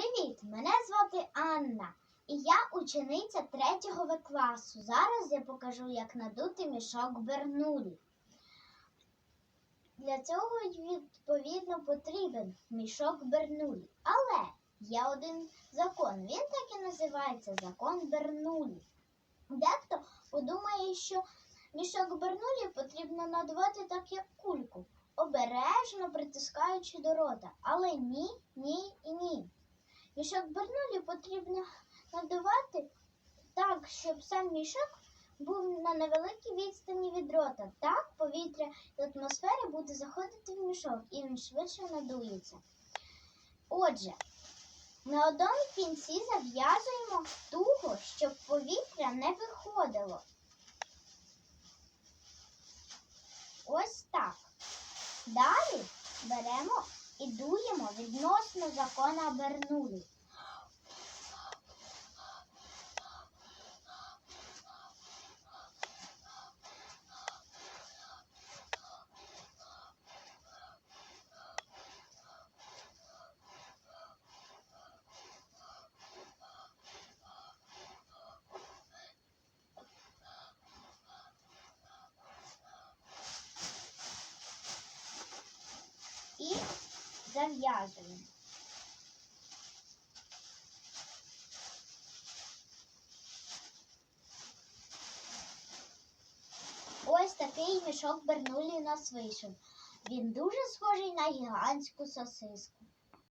Привіт! Мене звати Анна, і я учениця третього В класу. Зараз я покажу, як надути мішок Бернулі. Для цього відповідно потрібен мішок Бернулі. Але є один закон. Він так і називається закон Бернулі. Дехто подумає, що мішок Бернулі потрібно надувати так, як кульку, обережно притискаючи до рота. Але ні, ні і ні. Мішок Бернулі потрібно надувати так, щоб сам мішок був на невеликій відстані від рота. Так повітря з атмосфери буде заходити в мішок і він швидше надується. Отже, на одному кінці зав'язуємо туго, щоб повітря не виходило. Ось так. Далі беремо і дуємо відносно закона Бернулі. Зав'язуємо. Ось такий мішок Бернулі у нас вийшов. Він дуже схожий на гігантську сосиску.